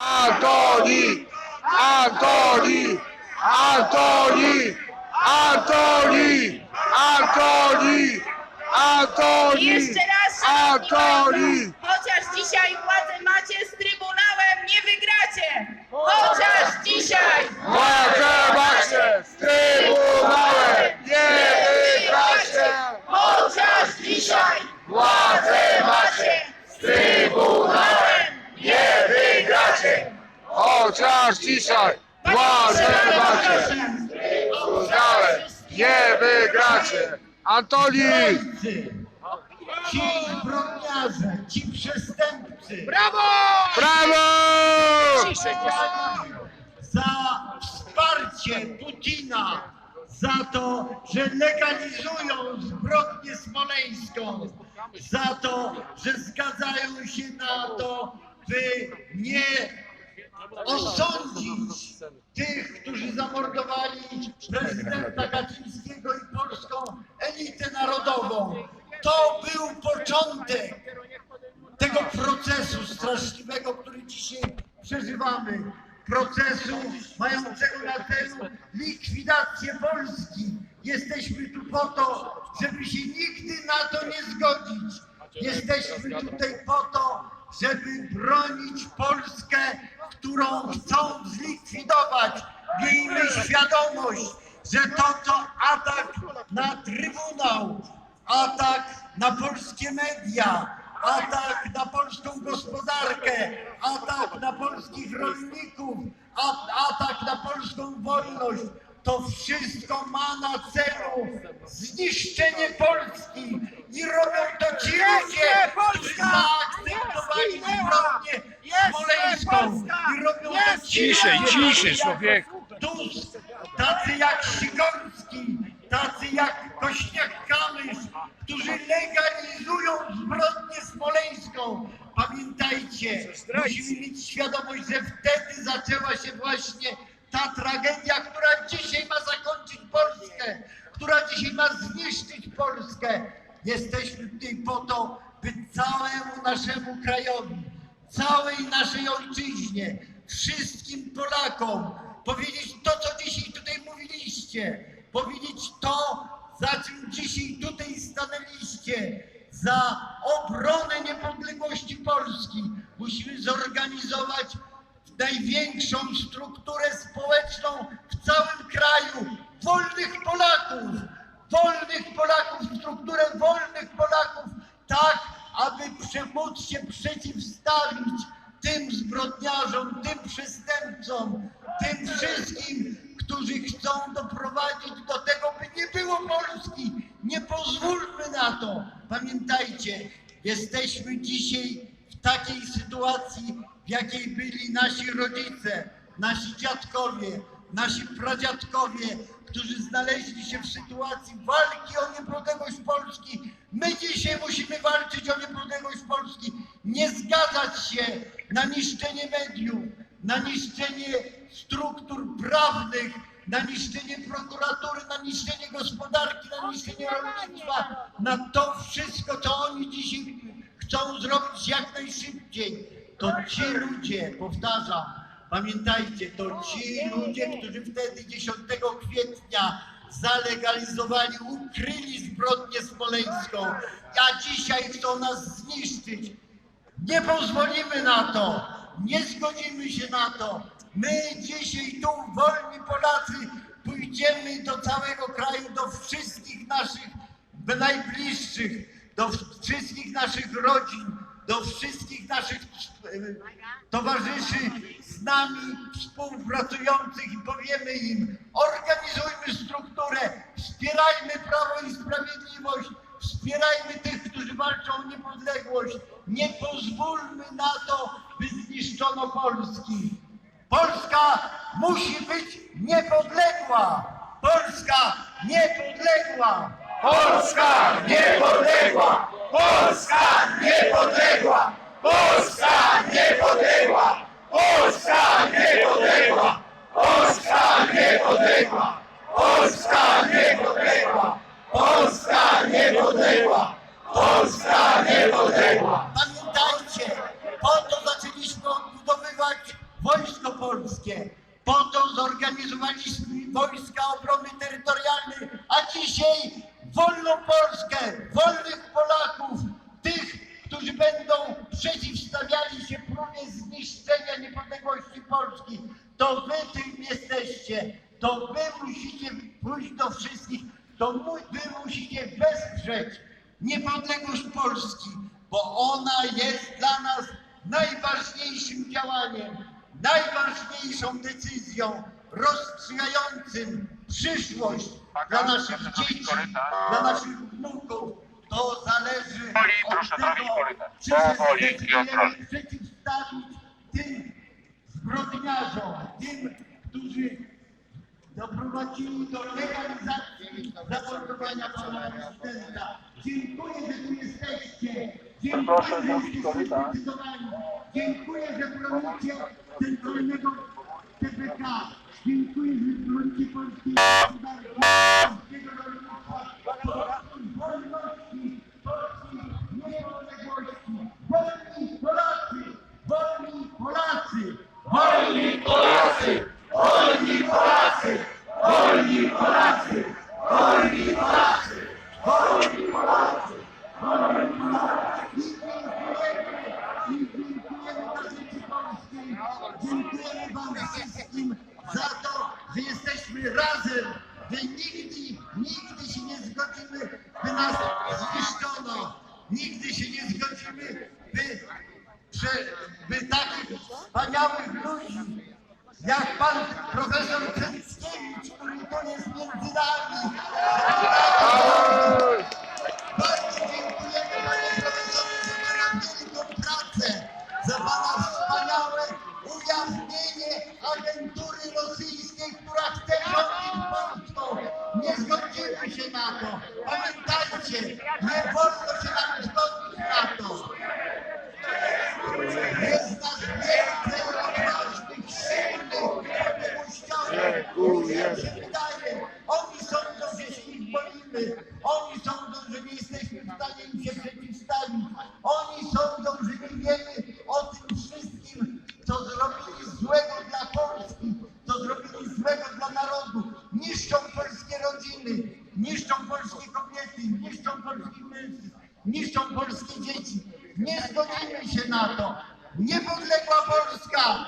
Antoni! Antoni! Antoni! Antoni! Antoni! Antoni! Jeszcze raz, Antoni! chociaż dzisiaj władzę macie, z Trybunałem nie wygracie! Chociaż dzisiaj! Władzę macie z Trybunałem! Nie wygracie! Chociaż dzisiaj! Władzę macie z Trybunałem! Nie wygracie! Chociaż dzisiaj z Trybunałem! Nie wygracie! Antoni! Ci zbrodniarze, ci przestępcy Brawo! za wsparcie Putina, za to, że legalizują zbrodnię smoleńską, za to, że zgadzają się na to, by nie osądzić tych, którzy zamordowali prezydenta Kaczyńskiego i polską elitę narodową. To był początek tego procesu straszliwego, który dzisiaj przeżywamy. Procesu mającego na celu likwidację Polski. Jesteśmy tu po to, żeby się nigdy na to nie zgodzić. Jesteśmy tutaj po to, żeby bronić Polskę, którą chcą zlikwidować. Miejmy świadomość, że to to atak na Trybunał, atak na polskie media, atak na polską gospodarkę, atak na polskich rolników, atak na polską wolność. To wszystko ma na celu zniszczenie Polski i robią to ci ludzie, którzy zaakceptowali zbrodnię smoleńską i robią to ci Ciszej, ludzie, ciszej, jak człowieku. Tusk, tacy jak Sikorski, tacy jak Kośniak-Kamysz, którzy legalizują zbrodnię smoleńską. Pamiętajcie, musimy mieć świadomość, że wtedy zaczęła się właśnie ta tragedia, która dzisiaj ma zakończyć Polskę, która dzisiaj ma zniszczyć Polskę. Jesteśmy tutaj po to, by całemu naszemu krajowi, całej naszej ojczyźnie, wszystkim Polakom powiedzieć to, co dzisiaj tutaj mówiliście, powiedzieć to, za czym dzisiaj tutaj stanęliście, za obronę niepodległości Polski. Musimy zorganizować największą strukturę społeczną w całym kraju, wolnych Polaków, tym wszystkim, którzy chcą doprowadzić do tego, by nie było Polski. Nie pozwólmy na to. Pamiętajcie, jesteśmy dzisiaj w takiej sytuacji, w jakiej byli nasi rodzice, nasi dziadkowie, nasi pradziadkowie, którzy znaleźli się w sytuacji walki o niepodległość Polski. My dzisiaj musimy walczyć o niepodległość Polski, nie zgadzać się na niszczenie mediów, na niszczenie struktur prawnych, na niszczenie prokuratury, na niszczenie gospodarki, na niszczenie rolnictwa, na to wszystko, co oni dzisiaj chcą zrobić jak najszybciej. To ci ludzie, powtarzam, pamiętajcie, to ci ludzie, którzy wtedy 10 kwietnia zalegalizowali, ukryli zbrodnię smoleńską, a dzisiaj chcą nas zniszczyć. Nie pozwolimy na to, nie zgodzimy się na to. My dzisiaj tu, wolni Polacy, pójdziemy do całego kraju, do wszystkich naszych najbliższych, do wszystkich naszych rodzin, do wszystkich naszych e, towarzyszy z nami współpracujących i powiemy im, organizujmy strukturę, wspierajmy Prawo i Sprawiedliwość, wspierajmy tych, którzy walczą o niepodległość. Nie pozwólmy na to, by zniszczono Polski. Polska musi być niepodległa. Polska niepodległa. Polska niepodległa! Polska niepodległa! Polska niepodległa! Polska niepodległa! Polska niepodległa! Polska Wojska Obrony Terytorialnej, a dzisiaj wolną Polskę, wolnych Polaków, tych, którzy będą przeciwstawiali się próbie zniszczenia niepodległości Polski. To wy tym jesteście. To wy musicie pójść do wszystkich. To wy musicie wesprzeć niepodległość Polski, bo ona jest dla nas najważniejszym działaniem, najważniejszą decyzją rozstrzygającym przyszłość dla naszych dzieci, dla naszych wnuków. To zależy Powoli, od proszę tego, zrobić korytarz. czy się Powoli i zdecydujemy ostrożnie. przeciwstawić tym zbrodniarzom, tym, którzy doprowadzili do legalizacji zamordowania pana prezydenta. Dziękuję, że tu jesteście. Dziękuję, że jesteście zdecydowani. Dziękuję, że bronicie centralnego TPK. PPK, in cui non ti consiglio di dare Ogni polazzi, ogni polazzi, ogni polazzi, ogni polazzi, ogni polazzi. Że nigdy, nigdy się nie zgodzimy, by nas zniszczono. Nigdy się nie zgodzimy, by, prze, by takich wspaniałych ludzi jak pan profesor Kręckiewicz, który tu jest między nami. Nie zgodzimy się na to. Pamiętajcie, nie wolno się nam zgodzić na to. Jest nas więcej odważnych, silnych, niepodległościowych. Dziękuję. Oni sądzą, że się ich boimy. Oni Niepodległa Polska!